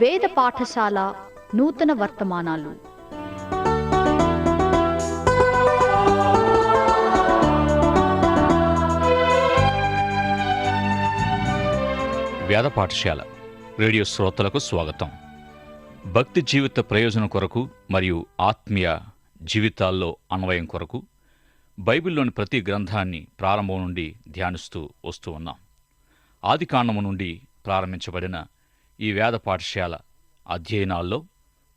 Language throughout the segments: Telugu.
వేద పాఠశాల నూతన వర్తమానాలు. వేద పాఠశాల రేడియో శ్రోతలకు స్వాగతం. భక్తి జీవిత ప్రయోజనం కొరకు మరియు ఆత్మీయ జీవితాల్లో అన్వయం కొరకు బైబిల్లోని ప్రతి గ్రంథాన్ని ప్రారంభం నుండి ధ్యానిస్తూ వస్తూ ఉన్నాం. ఆది కాండము నుండి ప్రారంభించబడిన ఈ వేద పాఠశాల అధ్యయనాల్లో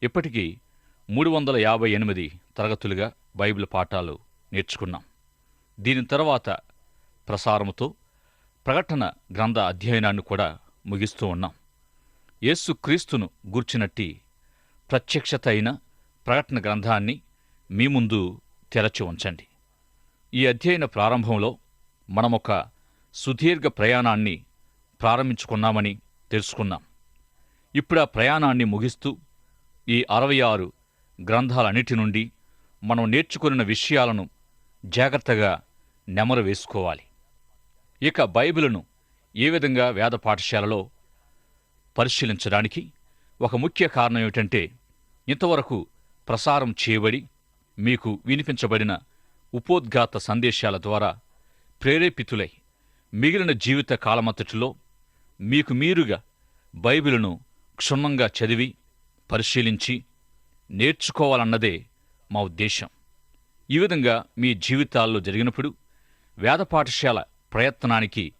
ఇప్పటికీ మూడు వందల యాభై ఎనిమిది తరగతులుగా బైబిల్ పాఠాలు నేర్చుకున్నాం. దీని తర్వాత ప్రసారముతో ప్రకటన గ్రంథ అధ్యయనాన్ని కూడా ముగిస్తూ ఉన్నాం. యేసు క్రీస్తును గూర్చినట్టి ప్రత్యక్షత అయిన ప్రకటన గ్రంథాన్ని మీ ముందు తెరచి ఉంచండి. ఈ అధ్యయన ప్రారంభంలో మనమొక సుదీర్ఘ ప్రయాణాన్ని ప్రారంభించుకున్నామని తెలుసుకున్నాం. ఇప్పుడు ఆ ప్రయాణాన్ని ముగిస్తూ ఈ అరవై ఆరు గ్రంథాలన్నిటి నుండి మనం నేర్చుకున్న విషయాలను జాగ్రత్తగా నెమరు వేసుకోవాలి. ఇక బైబిలును ఏ విధంగా వేద పాఠశాలలో పరిశీలించడానికి ఒక ముఖ్య కారణం ఏమిటంటే ఇంతవరకు ప్రసారం చేయబడి మీకు వినిపించబడిన ఉపోద్ఘాత సందేశాల ద్వారా ప్రేరేపితులై మిగిలిన జీవిత కాలమంతటిలో మీకు మీరుగా బైబిలును క్షుణ్ణంగా చదివి పరిశీలించి నేర్చుకోవాలన్నదే మా ఉద్దేశం ఈ విధంగా మీ జీవితాల్లో జరిగినప్పుడు వేద పాఠశాల ప్రయత్నానికి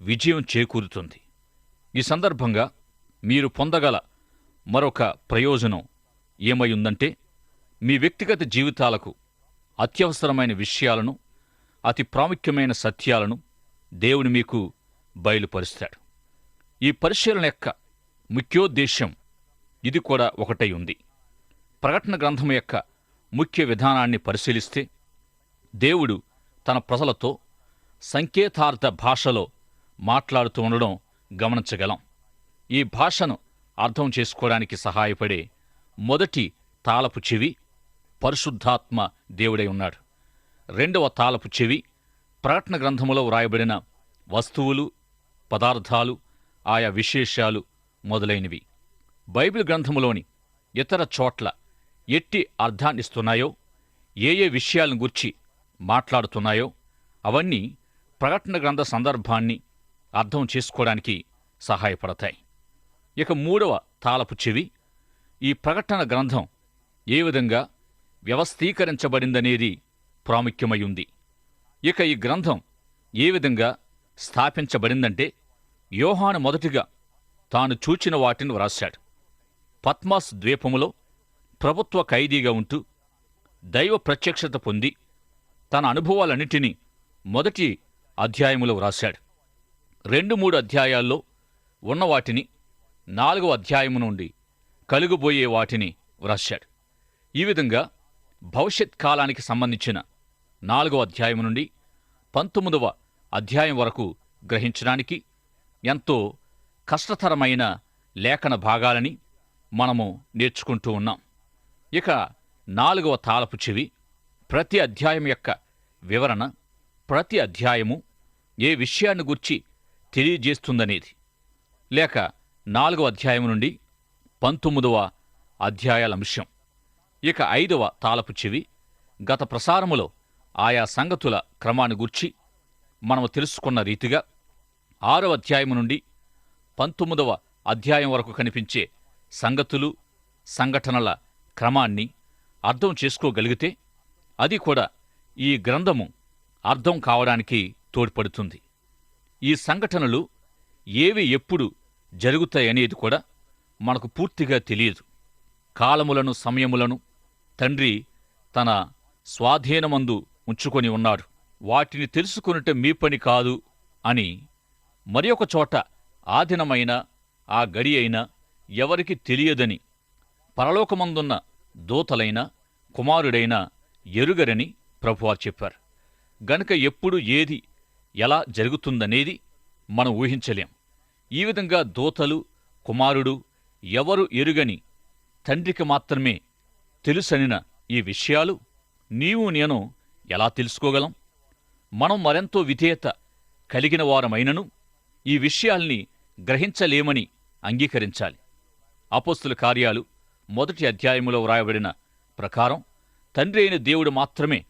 విజయం చేకూరుతుంది. ఈ సందర్భంగా మీరు పొందగల మరొక ప్రయోజనం ఏమై ఉందంటే మీ వ్యక్తిగత జీవితాలకు అత్యవసరమైన విషయాలను అతి ప్రాముఖ్యమైన సత్యాలను దేవుని మీకు బయలుపరుస్తాడు. ఈ పరిశీలన యొక్క ముఖ్యోద్దేశ్యం. ఇది కూడా ఒకటై ఉంది. ప్రకటన గ్రంథం యొక్క ముఖ్య విధానాన్ని పరిశీలిస్తే దేవుడు తన ప్రజలతో సంకేతార్థ భాషలో మాట్లాడుతూ ఉండడం గమనించగలం. ఈ భాషను అర్థం చేసుకోవడానికి సహాయపడే మొదటి తాళపు చెవి పరిశుద్ధాత్మ దేవుడై ఉన్నాడు. రెండవ తాళపు చెవి ప్రకటన గ్రంథములో వ్రాయబడిన వస్తువులు పదార్థాలు ఆయా విశేషాలు మొదలైనవి. బైబిల్ గ్రంథములోని ఇతర చోట్ల ఎట్టి అర్థాన్నిస్తున్నాయో ఏ ఏ విషయాలను గుర్చి మాట్లాడుతున్నాయో అవన్నీ ప్రకటన గ్రంథ సందర్భాన్ని అర్థం చేసుకోవడానికి సహాయపడతాయి. ఇక మూడవ తాళపు చెవి ఈ ప్రకటన గ్రంథం ఏ విధంగా వ్యవస్థీకరించబడిందనేది ప్రాముఖ్యమై ఉంది ఇక ఈ గ్రంథం ఏ విధంగా స్థాపించబడిందంటే యోహాను మొదటిగా తాను చూచిన వాటిని వ్రాశాడు. పద్మాస్ ద్వీపములో ప్రభుత్వ ఖైదీగా ఉంటూ దైవ ప్రత్యక్షత పొంది తన అనుభవాలన్నిటినీ మొదటి అధ్యాయములో వ్రాశాడు. రెండు మూడు అధ్యాయాల్లో ఉన్న వాటిని నాలుగవ అధ్యాయము నుండి కలుగుబోయే వాటిని వ్రాశాడు. ఈ విధంగా భవిష్యత్ కాలానికి సంబంధించిన నాలుగవ అధ్యాయం నుండి పంతొమ్మిదవ అధ్యాయం వరకు గ్రహించడానికి ఎంతో కష్టతరమైన లేఖన భాగాలని మనము నేర్చుకుంటూ ఉన్నాం. ఇక నాలుగవ తాలపు చెవి ప్రతి అధ్యాయం యొక్క వివరణ ప్రతి అధ్యాయము ఏ విషయాన్ని గుర్చి తెలియజేస్తుందనేది. లేక నాలుగవ అధ్యాయం నుండి పంతొమ్మిదవ అధ్యాయాల అంశం. ఇక ఐదవ తాలపు చెవి గత ప్రసారములో ఆయా సంగతుల క్రమాన్ని గూర్చి మనము తెలుసుకున్న రీతిగా ఆరవ అధ్యాయం నుండి పంతొమ్మిదవ అధ్యాయం వరకు కనిపించే సంగతులు సంఘటనల క్రమాన్ని అర్థం చేసుకోగలిగితే అది కూడా ఈ గ్రంథము అర్థం కావడానికి తోడ్పడుతుంది. ఈ సంఘటనలు ఏవి ఎప్పుడు జరుగుతాయనేది కూడా మనకు పూర్తిగా తెలియదు. కాలములను సమయములను తండ్రి తన స్వాధీనమందు ఉంచుకొని ఉన్నాడు. వాటిని తెలుసుకొనుట మీ పని కాదు అని మరి ఒక చోట ఆదినమైన ఆ గడి అయినా ఎవరికి తెలియదని పరలోకమందున్న దూతలైన కుమారుడైన ఎరుగరని ప్రభువారు చెప్పారు. గనుక ఎప్పుడు ఏది ఎలా జరుగుతుందనేది మనం ఊహించలేం. ఈ విధంగా దూతలు కుమారుడు ఎవరు ఎరుగని తండ్రికి మాత్రమే తెలుసనిన ఈ విషయాలు నీవు నేను ఎలా తెలుసుకోగలం? మనం మరెంతో విధేయత కలిగిన వారమైనను ఈ విషయాల్ని గ్రహించలేమని అంగీకరించాలి. అపోస్తుల కార్యాలు మొదటి అధ్యాయములో వ్రాయబడిన ప్రకారం తండ్రి అయిన దేవుడు మాత్రమే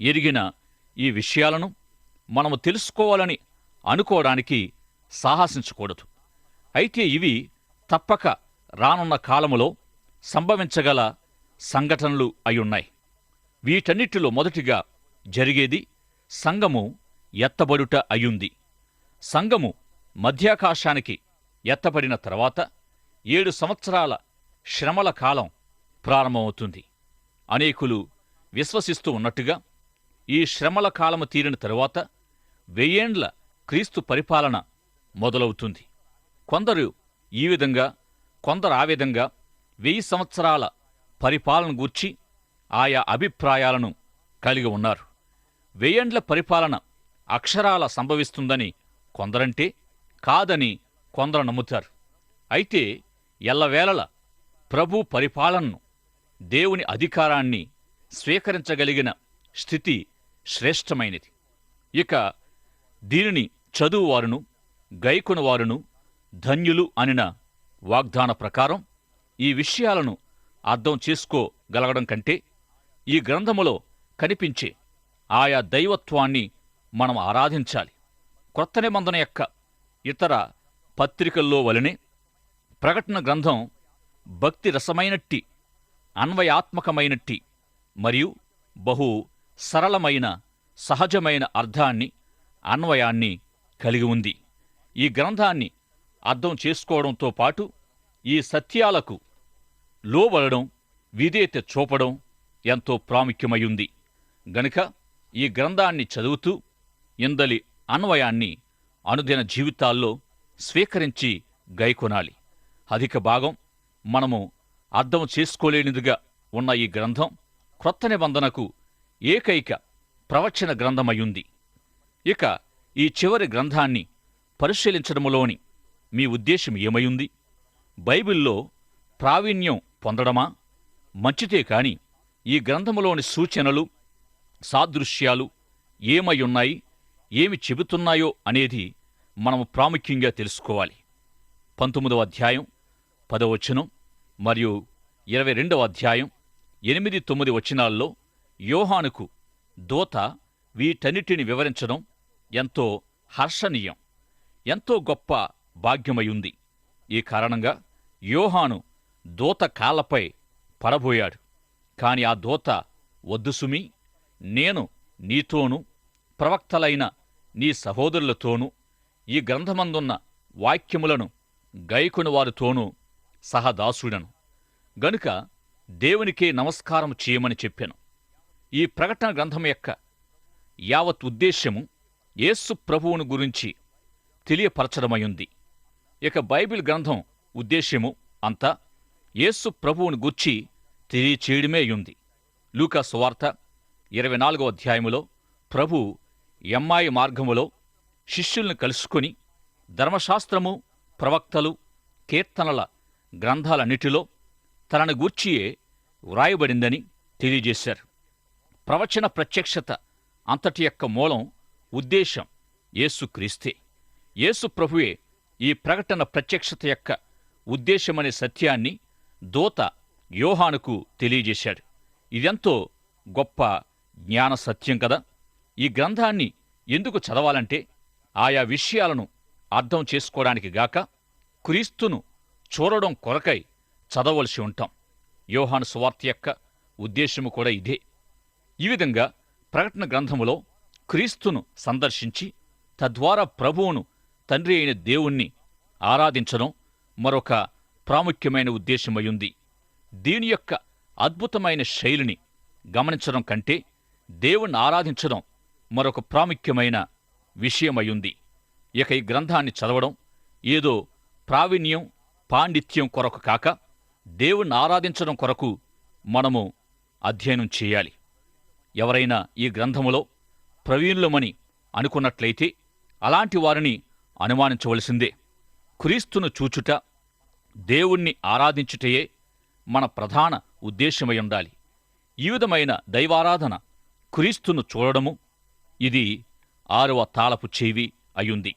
ఎరిగిన ఈ విషయాలను మనము తెలుసుకోవాలని అనుకోవడానికి సాహసించకూడదు. అయితే ఇవి తప్పక రానున్న కాలములో సంభవించగల సంఘటనలు అయ్యున్నాయి. వీటన్నిటిలో మొదటిగా జరిగేది సంఘము ఎత్తబడుట అయ్యుంది. సంఘము మధ్యాకాశానికి ఎత్తబడిన తర్వాత ఏడు సంవత్సరాల శ్రమల కాలం ప్రారంభమవుతుంది. అనేకులు విశ్వసిస్తూ ఉన్నట్టుగా ఈ శ్రమల కాలము తీరిన తరువాత వెయ్యేండ్ల క్రీస్తు పరిపాలన మొదలవుతుంది. కొందరు ఈ విధంగా కొందరు ఆ విధంగా వెయ్యి సంవత్సరాల పరిపాలన గూర్చి ఆయా అభిప్రాయాలను కలిగి ఉన్నారు. వెయ్యేండ్ల పరిపాలన అక్షరాల సంభవిస్తుందని కొందరంటే కాదని కొందరు నమ్ముతారు. అయితే ఎల్లవేళల ప్రభు పరిపాలనను దేవుని అధికారాన్ని స్వీకరించగలిగిన స్థితి శ్రేష్టమైనది. ఇక దీనిని చదువువారును గైకునవారును ధన్యులు అనిన వాగ్దాన ప్రకారం ఈ విషయాలను అర్థం చేసుకోగలగడం కంటే ఈ గ్రంథములో కనిపించే ఆయా దైవత్వాన్ని మనం ఆరాధించాలి. క్రొత్త నిబంధన యొక్క ఇతర పత్రికల్లో వలనే ప్రకటన గ్రంథం భక్తి రసమైనట్టి అన్వయాత్మకమైనట్టి మరియు బహు సరళమైన సహజమైన అర్థాన్ని అన్వయాన్ని కలిగి ఉంది. ఈ గ్రంథాన్ని అర్థం చేసుకోవడంతో పాటు ఈ సత్యాలకు లోబడడం విధేయత చూపడం ఎంతో ప్రాముఖ్యమయ్యుంది గనుక ఈ గ్రంథాన్ని చదువుతూ ఇందలి అన్వయాన్ని అనుదిన జీవితాల్లో స్వీకరించి గైకొనాలి అధిక భాగం మనము అర్థం చేసుకోలేనిదిగా ఉన్న ఈ గ్రంథం క్రొత్త నిబంధనకు ఏకైక ప్రవచన గ్రంథమయ్యుంది. ఇక ఈ చివరి గ్రంథాన్ని పరిశీలించడములోని మీ ఉద్దేశం ఏమయుంది బైబిల్లో ప్రావీణ్యం పొందడమా? మంచిదే కాని ఈ గ్రంథములోని సూచనలు సాదృశ్యాలు ఏమయ్యున్నాయి ఏమి చెబుతున్నాయో అనేది మనము ప్రాముఖ్యంగా తెలుసుకోవాలి. పంతొమ్మిదవ అధ్యాయం పదవచనం మరియు ఇరవై రెండవ అధ్యాయం ఎనిమిది తొమ్మిది వచనాల్లో యోహానుకు దోత వీటన్నిటిని వివరించడం ఎంతో హర్షణీయం ఎంతో గొప్ప భాగ్యమయుంది. ఈ కారణంగా యోహాను దూత కాళ్ళపై పడబోయాడు. కాని ఆ దూత వద్దు సుమి నేను నీతోనూ ప్రవక్తలైన నీ సహోదరులతోనూ ఈ గ్రంథమందున్న వాక్యములను గైకొని వారితోనూ సహదాసుడను. గనుక దేవునికే నమస్కారం చేయమని చెప్పాను. ఈ ప్రకటన గ్రంథం యొక్క యావత్ ఉద్దేశ్యము యేసు ప్రభువును గురించి తెలియపరచడమయుంది. ఇక బైబిల్ గ్రంథం ఉద్దేశ్యము అంతా యేసు ప్రభువును గుర్చి తెలియచేయడమే ఉంది లూకా సువార్త ఇరవై నాలుగో అధ్యాయములో ప్రభు ఎమ్మాయి మార్గములో శిష్యుల్ని కలుసుకొని ధర్మశాస్త్రము ప్రవక్తలు కీర్తనల గ్రంథాలన్నిటిలో తనను గూర్చియే వ్రాయబడిందని తెలియజేశారు. ప్రవచన ప్రత్యక్షత అంతటి యొక్క మూలం ఉద్దేశం యేసుక్రీస్తే యేసు ప్రభువే ఈ ప్రకటన ప్రత్యక్షత యొక్క ఉద్దేశమనే సత్యాన్ని దూత యోహానుకు తెలియజేశాడు. ఇదెంతో గొప్ప జ్ఞాన సత్యం కదా? ఈ గ్రంథాన్ని ఎందుకు చదవాలంటే ఆయా విషయాలను అర్థం చేసుకోవడానికి గాక క్రీస్తును చూడడం కొరకై చదవలసి ఉంటాం. యోహాను సువార్త యొక్క ఉద్దేశము కూడా ఇదే. ఈ విధంగా ప్రకటన గ్రంథములో క్రీస్తును సందర్శించి తద్వారా ప్రభువును తండ్రి అయిన దేవుణ్ణి ఆరాధించడం మరొక ప్రాముఖ్యమైన ఉద్దేశమయ్యుంది దీని యొక్క అద్భుతమైన శైలిని గమనించడం కంటే దేవుణ్ణి ఆరాధించడం మరొక ప్రాముఖ్యమైన విషయమయుంది ఇక ఈ గ్రంథాన్ని చదవడం ఏదో ప్రావీణ్యం పాండిత్యం కొరకు కాక దేవుణ్ణి ఆరాధించడం కొరకు మనము అధ్యయనం చేయాలి. ఎవరైనా ఈ గ్రంథములో ప్రవీణులమని అనుకున్నట్లయితే అలాంటి వారిని అనుమానించవలసిందే. క్రీస్తును చూచుట దేవుణ్ణి ఆరాధించుటయే మన ప్రధాన ఉద్దేశమై ఉండాలి. ఈ విధమైన దైవారాధన క్రీస్తును చూడడము ఇది ఆరవ తాళపు చెవి అయ్యుంది.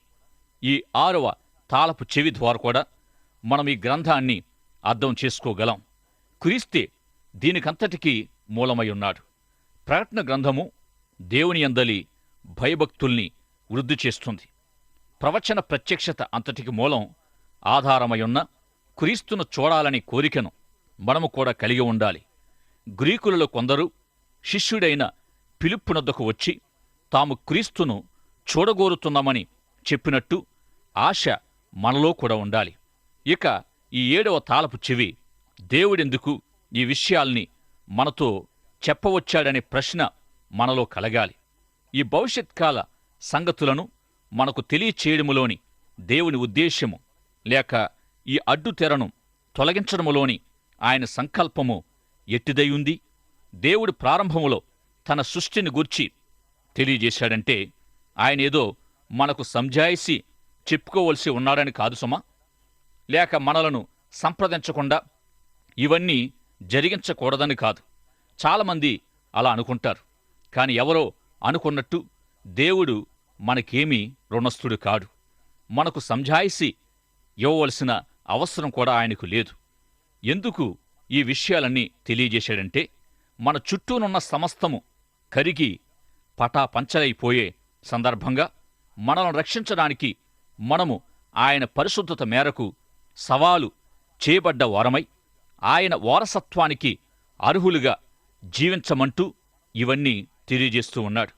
ఈ ఆరవ తాళపు చెవి ద్వారా కూడా మనం ఈ గ్రంథాన్ని అర్థం చేసుకోగలం. క్రీస్తే దీనికంతటికీ మూలమై ఉన్నాడు. ప్రకటన గ్రంథము దేవుని అందలి భయభక్తుల్ని వృద్ధి చేస్తుంది. ప్రవచన ప్రత్యక్షత అంతటికి మూలం ఆధారమై ఉన్న క్రీస్తును చూడాలని కోరికను మనము కూడా కలిగి ఉండాలి. గ్రీకులలో కొందరు శిష్యుడైన పిలుపునద్దకు వచ్చి తాము క్రీస్తును చూడగోరుతున్నామని చెప్పినట్టు ఆశ మనలో కూడా ఉండాలి. ఇక ఈ ఏడవ తాళపు చెవి దేవుడెందుకు ఈ విషయాల్ని మనతో చెప్పవచ్చాడనే ప్రశ్న మనలో కలగాలి. ఈ భవిష్యత్కాల సంగతులను మనకు తెలియచేయడములోని దేవుని ఉద్దేశ్యము లేక ఈ అడ్డుతెరను తొలగించడములోని ఆయన సంకల్పము ఎట్టిదయుంది దేవుడు ప్రారంభములో తన సృష్టిని గూర్చి తెలియజేశాడంటే ఆయన ఏదో మనకు సంజాయిసి చెప్పుకోవలసి ఉన్నాడని కాదు సుమా. లేక మనలను సంప్రదించకుండా ఇవన్నీ జరిగించకూడదని కాదు. చాలామంది అలా అనుకుంటారు. కాని ఎవరో అనుకున్నట్టు దేవుడు మనకేమీ రుణస్థుడు కాడు. మనకు సంజాయిసి ఇవ్వవలసిన అవసరం కూడా ఆయనకు లేదు. ఎందుకు ఈ విషయాలన్నీ తెలియజేశాడంటే మన చుట్టూనున్న సమస్తము కరిగి పటాపంచలైపోయే సందర్భంగా మనల్ని రక్షించడానికి మనము ఆయన పరిశుద్ధత మేరకు సవాలు చేయబడ్డ వారమై ఆయన వారసత్వానికి అర్హులుగా జీవించమంటూ ఇవన్నీ తెలియజేస్తూ ఉన్నాడు.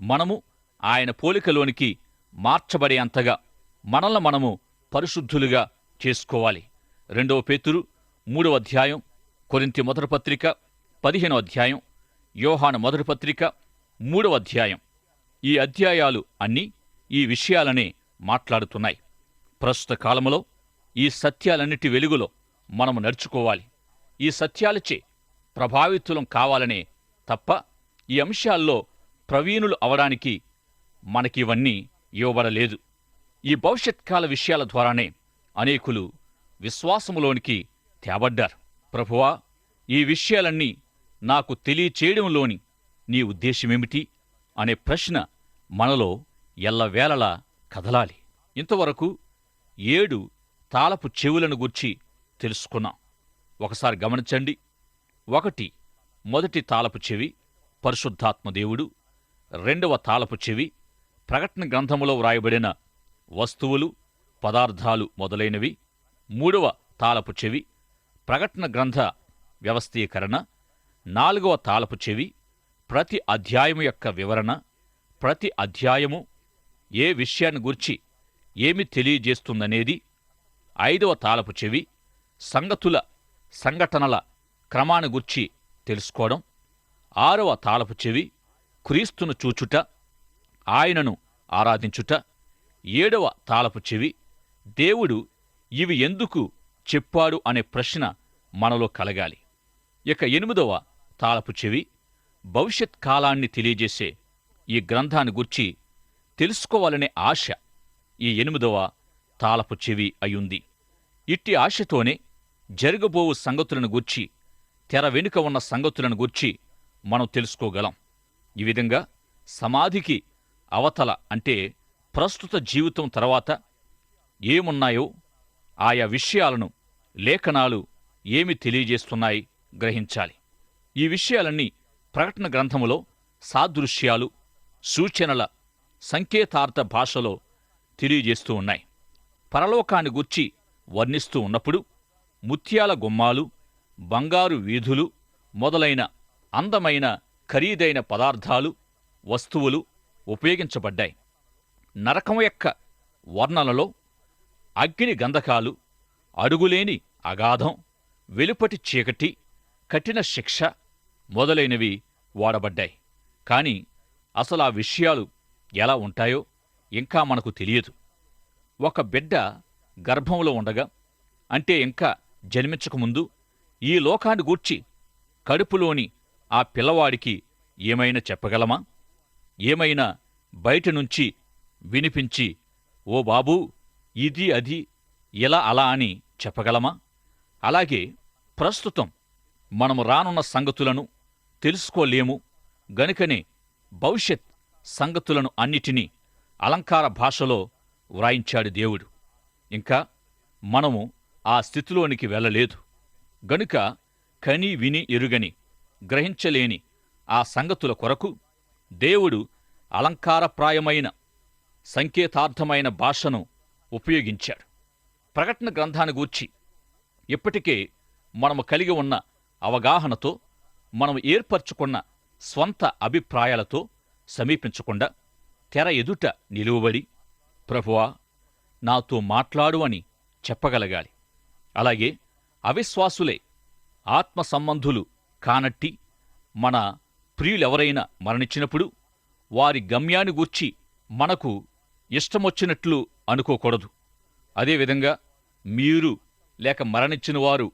మనము ఆయన పోలికలోనికి మార్చబడే అంతగా మనల్ని మనము పరిశుద్ధులుగా చేసుకోవాలి. రెండవ పేతురు మూడవ అధ్యాయం కొరింతి మొదటి పత్రిక పదిహేనవ అధ్యాయం యోహాను మొదటి పత్రిక మూడవ అధ్యాయం ఈ అధ్యాయాలు అన్నీ ఈ విషయాలనే మాట్లాడుతున్నాయి. ప్రస్తుత కాలములో ఈ సత్యాలన్నిటి వెలుగులో మనము నడుచుకోవాలి. ఈ సత్యాలచే ప్రభావితులం కావాలనే తప్ప ఈ అంశాల్లో ప్రవీణులు అవడానికి మనకివన్నీ ఇవ్వబడలేదు. ఈ భవిష్యత్కాల విషయాల ద్వారానే అనేకులు విశ్వాసములోనికి తేబడ్డారు. ప్రభువా ఈ విషయాలన్నీ నాకు తెలియచేయడంలోని నీ ఉద్దేశ్యమేమిటి అనే ప్రశ్న మనలో ఎల్లవేళలా కదలాలి. ఇంతవరకు ఏడు తాళపు చెవులను గూర్చి తెలుసుకున్నాం. ఒకసారి గమనించండి. ఒకటి మొదటి తాళపు చెవి పరిశుద్ధాత్మదేవుడు రెండవ తాళపు చెవి ప్రకటన గ్రంథములో వ్రాయబడిన వస్తువులు పదార్థాలు మొదలైనవి మూడవ తాళపు చెవి ప్రకటన గ్రంథ వ్యవస్థీకరణ నాలుగవ తాళపు చెవి ప్రతి అధ్యాయము యొక్క వివరణ ప్రతి అధ్యాయము ఏ విషయాన్ని గురించి ఏమి తెలియజేస్తుందనేది ఐదవ తాళపు చెవి సంగతుల సంఘటనల క్రమాన్ని గుర్చి తెలుసుకోవడం ఆరవ తాళపు చెవి క్రీస్తును చూచుట ఆయనను ఆరాధించుట ఏడవ తాళపు చెవి దేవుడు ఇవి ఎందుకు చెప్పాడు అనే ప్రశ్న మనలో కలగాలి. ఇక ఎనిమిదవ తాళపు చెవి భవిష్యత్ కాలాన్ని తెలియజేసే ఈ గ్రంథాన్ని గుర్చి తెలుసుకోవాలనే ఆశ ఈ ఎనిమిదవ తాళపు చెవి అయ్యుంది. ఇట్టి ఆశతోనే జరగబోవు సంగతులను గూర్చి తెర వెనుక ఉన్న సంగతులను గూర్చి మనం తెలుసుకోగలం. ఈ విధంగా సమాధికి అవతల అంటే ప్రస్తుత జీవితం తర్వాత ఏమున్నాయో ఆయా విషయాలను లేఖనాలు ఏమి తెలియజేస్తున్నాయి గ్రహించాలి. ఈ విషయాలన్నీ ప్రకటన గ్రంథములో సాదృశ్యాలు సూచనల సంకేతార్థ భాషలో తెలియజేస్తూ ఉన్నాయి. పరలోకాన్ని గుర్చి వర్ణిస్తూ ఉన్నప్పుడు ముత్యాల గుమ్మాలు బంగారు వీధులు మొదలైన అందమైన ఖరీదైన పదార్థాలు వస్తువులు ఉపయోగించబడ్డాయి. నరకం యొక్క వర్ణనలో అగ్ని గంధకాలు అడుగులేని అగాధం వెలుపటి చీకటి కఠిన శిక్ష మొదలైనవి వాడబడ్డాయి. కాని అసలు ఆ విషయాలు ఎలా ఉంటాయో ఇంకా మనకు తెలియదు. ఒక బిడ్డ గర్భంలో ఉండగా అంటే ఇంకా జన్మించకముందు ఈ లోకాన్ని గూర్చి కడుపులోని ఆ పిల్లవాడికి ఏమైనా చెప్పగలమా? ఏమైనా బయట నుంచి వినిపించి ఓ బాబూ ఇది అది ఇలా అలా అని చెప్పగలమా? అలాగే ప్రస్తుతం మనము రానున్న సంగతులను తెలుసుకోలేము. గనుకనే భవిష్యత్ సంగతులను అన్నిటినీ అలంకార భాషలో వ్రాయించాడు దేవుడు. ఇంకా మనము ఆ స్థితిలోనికి వెళ్ళలేదు. గనుక కని విని ఎరుగని గ్రహించలేని ఆ సంగతుల కొరకు దేవుడు అలంకారప్రాయమైన సంకేతార్థమైన భాషను ఉపయోగించాడు. ప్రకటన గ్రంథాన్ని గూర్చి ఇప్పటికే మనము కలిగి ఉన్న అవగాహనతో మనం ఏర్పరచుకున్న స్వంత అభిప్రాయాలతో సమీపించకుండా తెర ఎదుట నిలువబడి ప్రభువా నాతో మాట్లాడు అని చెప్పగలగాలి. అలాగే అవిశ్వాసులే ఆత్మ సంబంధులు కానట్టి మన ప్రియులెవరైనా మరణించినప్పుడు వారి గమ్యాన్ని గూర్చి మనకు ఇష్టమొచ్చినట్లు అనుకోకూడదు. అదేవిధంగా మీరు లేక మరణించిన వారు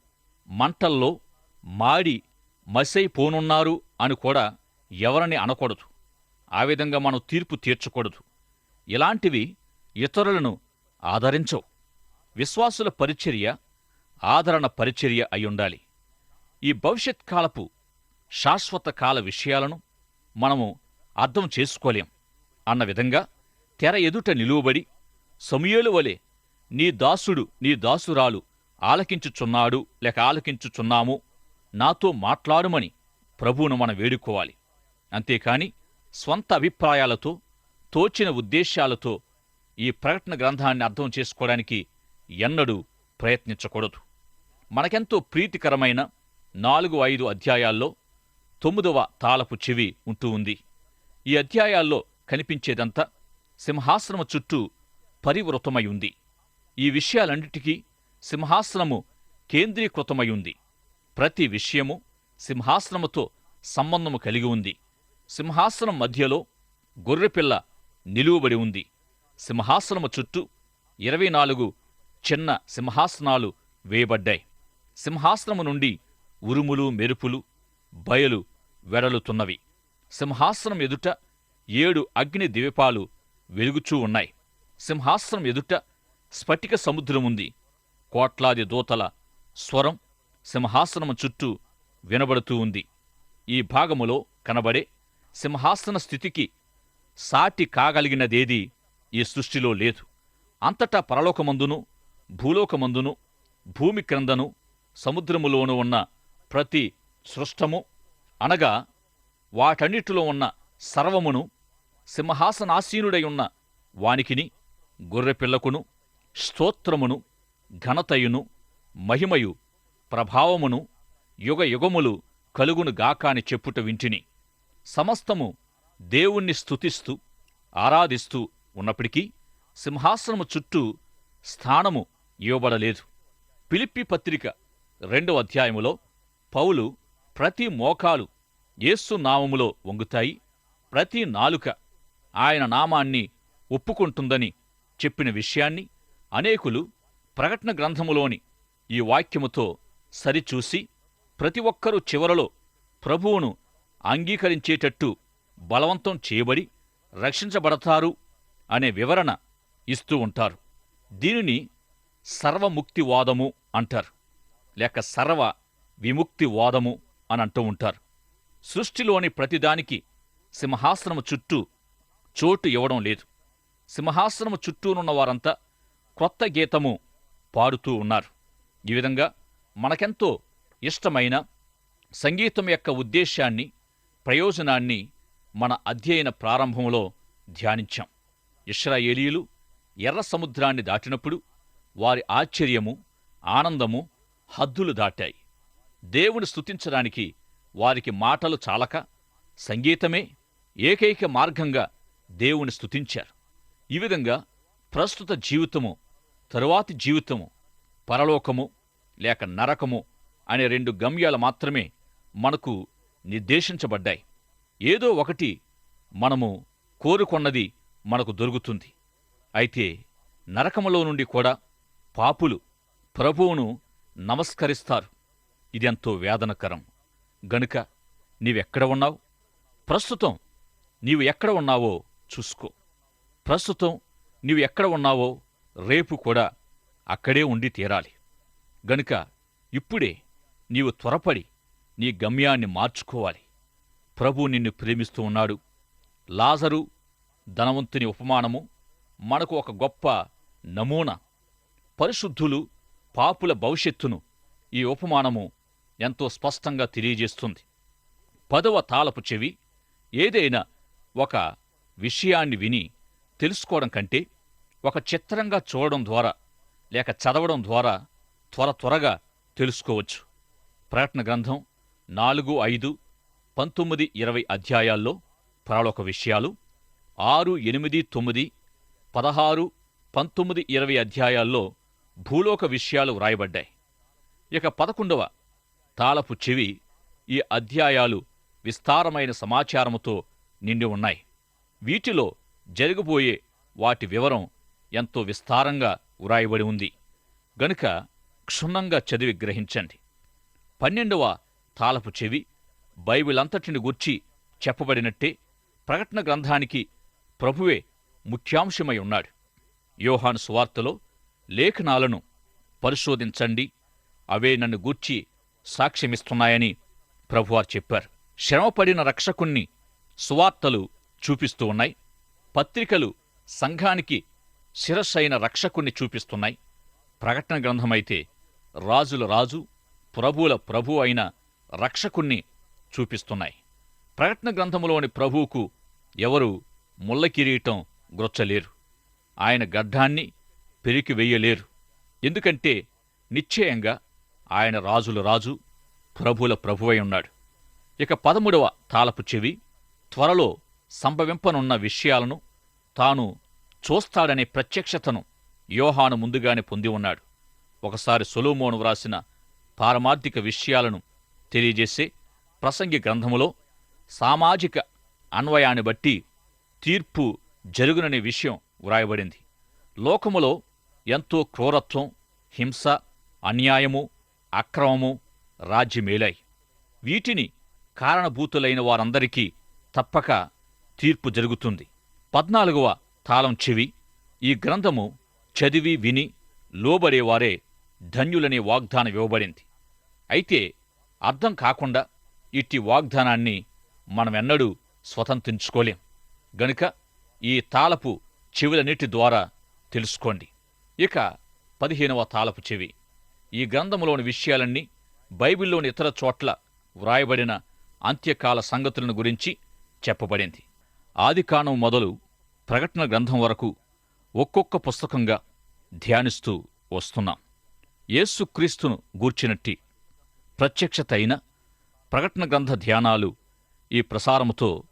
మంటల్లో మాడి మసైపోనున్నారు అని కూడా ఎవరని అనకూడదు. ఆ విధంగా మనం తీర్పు తీర్చకూడదు. ఇలాంటివి ఇతరులను ఆదరించవు. విశ్వాసుల పరిచర్య ఆదరణ పరిచర్య అయ్యుండాలి ఈ భవిష్యత్ కాలపు శాశ్వత కాల విషయాలను మనము అర్థం చేసుకోలేం అన్న విధంగా తెర ఎదుట నిలువబడి సమయలు వలె నీ దాసుడు నీ దాసురాలు ఆలకించుచున్నాడు లేక ఆలకించుచున్నాము నాతో మాట్లాడుమని ప్రభువును మనం వేడుకోవాలి. అంతేకాని స్వంత అభిప్రాయాలతో తోచిన ఉద్దేశాలతో ఈ ప్రకటన గ్రంథాన్ని అర్థం చేసుకోవడానికి ఎన్నడూ ప్రయత్నించకూడదు. మనకెంతో ప్రీతికరమైన నాలుగు ఐదు అధ్యాయాల్లో తొమ్మిదవ తాళపు చెవి ఉంటూ ఉంది. ఈ అధ్యాయాల్లో కనిపించేదంతా సింహాసనము చుట్టూ పరివృతమై ఉంది. ఈ విషయాలన్నిటికీ సింహాసనము కేంద్రీకృతమై ఉంది. ప్రతి విషయము సింహాసనముతో సంబంధము కలిగి ఉంది. సింహాసనం మధ్యలో గొర్రెపిల్ల నిలువబడి ఉంది. సింహాసనము చుట్టూ ఇరవై నాలుగు చిన్న సింహాసనాలు వేయబడ్డాయి. సింహాసనము నుండి ఉరుములు మెరుపులు బయలు వెడలుతున్నవి. సింహాసనం ఎదుట ఏడు అగ్ని దీపాలు వెలుగుచూ ఉన్నాయి. సింహాసనం ఎదుట స్ఫటిక సముద్రముంది. కోట్లాది దూతల స్వరం సింహాసనము చుట్టూ వినబడుతూ ఉంది. ఈ భాగములో కనబడే సింహాసన స్థితికి సాటి కాగలిగినదేది ఈ సృష్టిలో లేదు. అంతటా పరలోకమందును భూలోకమందును భూమి క్రిందను సముద్రములోనూ ఉన్న ప్రతి సృష్టము అనగా వాటన్నిటిలో ఉన్న సర్వమును సింహాసనాసీనుడై ఉన్న వానికిని గొర్రెపిల్లకును స్తోత్రమును ఘనతయును మహిమయు ప్రభావమును యుగయుగములు కలుగును గాకాని చెప్పుట వింటిని. సమస్తము దేవుణ్ణి స్తుతిస్తూ ఆరాధిస్తూ ఉన్నప్పటికీ సింహాసనము చుట్టూ స్థానము ఇవ్వబడలేదు. పిలిప్పి పత్రిక రెండవ అధ్యాయములో పౌలు ప్రతి మోకాలు యేస్సు నామములో వంగుతాయి ప్రతి నాలుక ఆయన నామాన్ని ఒప్పుకుంటుందని చెప్పిన విషయాన్ని అనేకులు ప్రకటన గ్రంథములోని ఈ వాక్యముతో సరిచూసి ప్రతి ఒక్కరూ చివరలో ప్రభువును అంగీకరించేటట్టు బలవంతం చేయబడి రక్షించబడతారు అనే వివరణ ఇస్తూ ఉంటారు. దీనిని సర్వముక్తివాదము అంటారు. లేక సర్వ విముక్తివాదము అని అంటూ ఉంటారు. సృష్టిలోని ప్రతిదానికి సింహాసనము చుట్టూ చోటు ఇవ్వడం లేదు. సింహాసనము చుట్టూనున్న వారంతా క్రొత్త గీతము పాడుతూ ఉన్నారు. ఈ విధంగా మనకెంతో ఇష్టమైన సంగీతం యొక్క ఉద్దేశాన్ని ప్రయోజనాన్ని మన అధ్యయన ప్రారంభంలో ధ్యానించాం. ఇష్రాయేలీలు ఎర్ర సముద్రాన్ని దాటినప్పుడు వారి ఆశ్చర్యము ఆనందము హద్దులు దాటాయి. దేవుని స్థుతించడానికి వారికి మాటలు చాలక సంగీతమే ఏకైక మార్గంగా దేవుని స్థుతించారు ఈ విధంగా ప్రస్తుత జీవితము తరువాతి జీవితము పరలోకము లేక నరకము అనే రెండు గమ్యాలు మాత్రమే మనకు నిర్దేశించబడ్డాయి. ఏదో ఒకటి మనము కోరుకొన్నది మనకు దొరుకుతుంది. అయితే నరకములో నుండి కూడా పాపులు ప్రభువును నమస్కరిస్తారు. ఇదెంతో వేదనకరం. గనుక నీవెక్కడ ఉన్నావు? ప్రస్తుతం నీవు ఎక్కడ ఉన్నావో చూసుకో. ప్రస్తుతం నీవు ఎక్కడ ఉన్నావో రేపు కూడా అక్కడే ఉండి తీరాలి. గనుక ఇప్పుడే నీవు త్వరపడి నీ గమ్యాన్ని మార్చుకోవాలి. ప్రభు నిన్ను ప్రేమిస్తూ ఉన్నాడు. లాజరు ధనవంతుని ఉపమానము మనకు ఒక గొప్ప నమూనా. పరిశుద్ధులు పాపుల భవిష్యత్తును ఈ ఉపమానము ఎంతో స్పష్టంగా తెలియజేస్తుంది. పదవ తాళపు చెవి ఏదైనా ఒక విషయాన్ని విని తెలుసుకోవడం కంటే ఒక చిత్రంగా చూడడం ద్వారా లేక చదవడం ద్వారా త్వర త్వరగా తెలుసుకోవచ్చు. ప్రకటన గ్రంథం నాలుగు ఐదు పంతొమ్మిది ఇరవై అధ్యాయాల్లో పరలోక విషయాలు ఆరు ఎనిమిది తొమ్మిది పదహారు పంతొమ్మిది ఇరవై అధ్యాయాల్లో భూలోక విషయాలు వ్రాయబడ్డాయి. ఇక పదకొండవ తాళపు చెవి ఈ అధ్యాయాలు విస్తారమైన సమాచారముతో నిండి ఉన్నాయి. వీటిలో జరగబోయే వాటి వివరం ఎంతో విస్తారంగా వ్రాయబడి ఉంది. గనుక క్షుణ్ణంగా చదివి గ్రహించండి. పన్నెండవ తాళపు చెవి బైబిల్ అంతటిని గూర్చి చెప్పబడినట్టే ప్రకటన గ్రంథానికి ప్రభువే ముఖ్యాంశమై ఉన్నాడు. యోహాను సువార్తలో లేఖనాలను పరిశోధించండి. అవే నన్ను గూర్చి సాక్ష్యమిస్తున్నాయని ప్రభువారు చెప్పారు. శ్రమపడిన రక్షకుణ్ణి సువార్తలు చూపిస్తూ ఉన్నాయి. పత్రికలు సంఘానికి శిరస్సైన రక్షకుణ్ణి చూపిస్తున్నాయి. ప్రకటన గ్రంథమైతే రాజుల రాజు ప్రభువుల ప్రభు అయిన రక్షకుణ్ణి చూపిస్తున్నాయి. ప్రకటన గ్రంథములోని ప్రభువుకు ఎవరు ముళ్ళ కిరీటం గ్రొచ్చలేరు. ఆయన గడ్డాన్ని పెరికి వెయ్యలేరు ఎందుకంటే నిశ్చయంగా ఆయన రాజుల రాజు ప్రభుల ప్రభువై ఉన్నాడు. ఇక పదమూడవ తాళపు చెవి త్వరలో సంభవింపనున్న విషయాలను తాను చూస్తాడనే ప్రత్యక్షతను యోహాను ముందుగానే పొంది ఉన్నాడు. ఒకసారి సొలోమోను వ్రాసిన పారమార్థిక విషయాలను తెలియజేసే ప్రసంగి గ్రంథములో సామాజిక అన్వయాన్ని బట్టి తీర్పు జరుగుననే విషయం వ్రాయబడింది. లోకములో ఎంతో క్రూరత్వం హింస అన్యాయము అక్రమము రాజ్యమేలాయి. వీటిని కారణభూతులైన వారందరికీ తప్పక తీర్పు జరుగుతుంది. పద్నాలుగవ తాళం చెవి. ఈ గ్రంథము చదివి విని లోబడేవారే ధన్యులనే వాగ్దానం ఇవ్వబడింది. అయితే అర్థం కాకుండా ఇట్టి వాగ్దానాన్ని మనమెన్నడూ స్వతంత్రించుకోలేం. గనుక ఈ తాళపు చెవులన్నిటి ద్వారా తెలుసుకోండి. ఇక పదిహేనవ తాళపు చెవి. ఈ గ్రంథంలోని విషయాలన్నీ బైబిల్లోని ఇతర చోట్ల వ్రాయబడిన అంత్యకాల సంగతులను గురించి చెప్పబడింది. ఆదికాండం మొదలు ప్రకటన గ్రంథం వరకు ఒక్కొక్క పుస్తకంగా ధ్యానిస్తూ వస్తున్నాం. యేసుక్రీస్తును గూర్చినట్టి ప్రత్యక్షత అయిన ప్రకటన గ్రంథ ధ్యానాలు ఈ ప్రసారముతో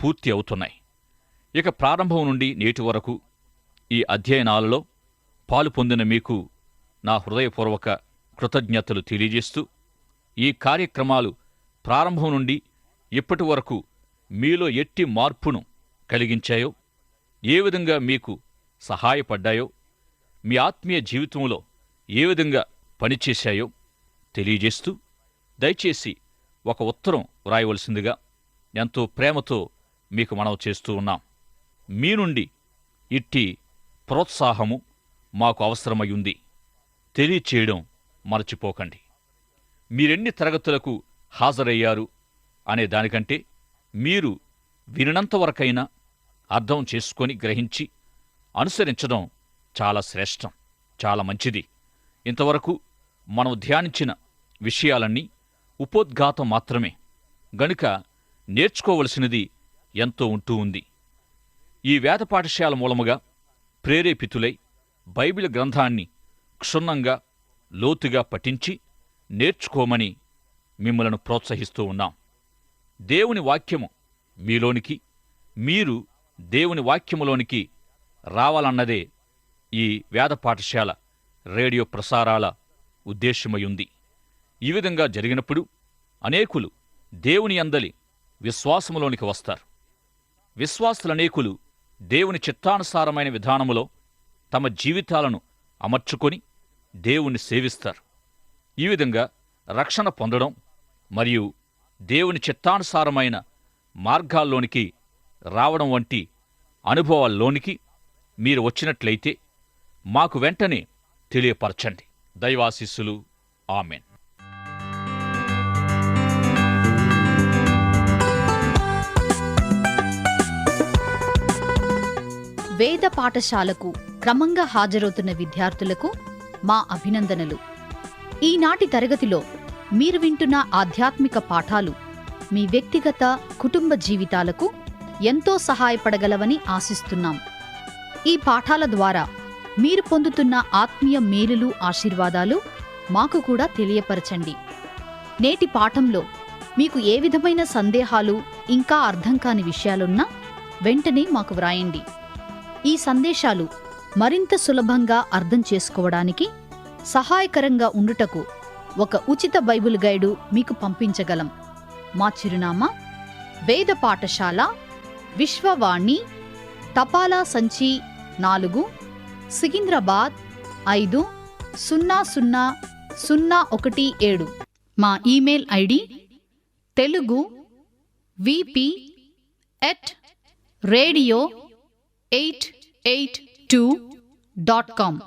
పూర్తి అవుతున్నాయి. ఇక ప్రారంభం నుండి నేటి వరకు ఈ అధ్యయనాలలో పాలు పొందిన మీకు నా హృదయపూర్వక కృతజ్ఞతలు తెలియజేస్తూ ఈ కార్యక్రమాలు ప్రారంభం నుండి ఇప్పటి వరకు మీలో ఎట్టి మార్పును కలిగించాయో ఏ విధంగా మీకు సహాయపడ్డాయో మీ ఆత్మీయ జీవితంలో ఏ విధంగా పనిచేశాయో తెలియజేస్తూ దయచేసి ఒక ఉత్తరం వ్రాయవలసిందిగా ఎంతో ప్రేమతో మీకు మనవి చేస్తూ ఉన్నాం. మీ నుండి ఇట్టి ప్రోత్సాహము మాకు అవసరమై ఉంది తెలియచేయడం మరచిపోకండి. మీరెన్ని తరగతులకు హాజరయ్యారు అనే దానికంటే మీరు వినినంతవరకైనా అర్థం చేసుకొని గ్రహించి అనుసరించడం చాలా శ్రేష్టం చాలా మంచిది. ఇంతవరకు మనం ధ్యానించిన విషయాలన్నీ ఉపోద్ఘాతం మాత్రమే. గనుక నేర్చుకోవలసినది ఎంతో ఉంటూ ఉంది. ఈ వేద పాఠశాల మూలముగా ప్రేరేపితులై బైబిల్ గ్రంథాన్ని క్షుణ్ణంగా లోతుగా పఠించి నేర్చుకోమని మిమ్మలను ప్రోత్సహిస్తూ ఉన్నాం. దేవుని వాక్యము మీలోనికి మీరు దేవుని వాక్యములోనికి రావాలన్నదే ఈ వేద పాఠశాల రేడియో ప్రసారాల ఉద్దేశ్యమయుంది ఉంది ఈ విధంగా జరిగినప్పుడు అనేకులు దేవుని అందలి విశ్వాసములోనికి వస్తారు. విశ్వాసులనేకులు దేవుని చిత్తానుసారమైన విధానములో తమ జీవితాలను అమర్చుకొని దేవుణ్ణి సేవిస్తారు. ఈ విధంగా రక్షణ పొందడం మరియు దేవుని చిత్తానుసారమైన మార్గాల్లోనికి రావడం వంటి అనుభవాల్లోనికి మీరు వచ్చినట్లయితే మాకు వెంటనే తెలియపరచండి. దైవాశిస్సులు. ఆమెన్. వేద పాఠశాలకు క్రమంగా హాజరవుతున్న విద్యార్థులకు మా అభినందనలు. ఈనాటి తరగతిలో మీరు వింటున్న ఆధ్యాత్మిక పాఠాలు మీ వ్యక్తిగత కుటుంబ జీవితాలకు ఎంతో సహాయపడగలవని ఆశిస్తున్నాం. ఈ పాఠాల ద్వారా మీరు పొందుతున్న ఆత్మీయ మేలులు ఆశీర్వాదాలు మాకు కూడా తెలియపరచండి. నేటి పాఠంలో మీకు ఏ విధమైన సందేహాలు ఇంకా అర్థం కాని విషయాలున్నా వెంటనే మాకు వ్రాయండి. ఈ సందేశాలు మరింత సులభంగా అర్థం చేసుకోవడానికి సహాయకరంగా ఉండుటకు ఒక ఉచిత బైబిల్ గైడు మీకు పంపించగలం. మా చిరునామా వేద పాఠశాల విశ్వవాణి తపాలా సంచి నాలుగు సికింద్రాబాద్ ఐదు సున్నా సున్నా సున్నా ఒకటి ఏడు. మా email ID Telugu VP at radio eight eight two dot com.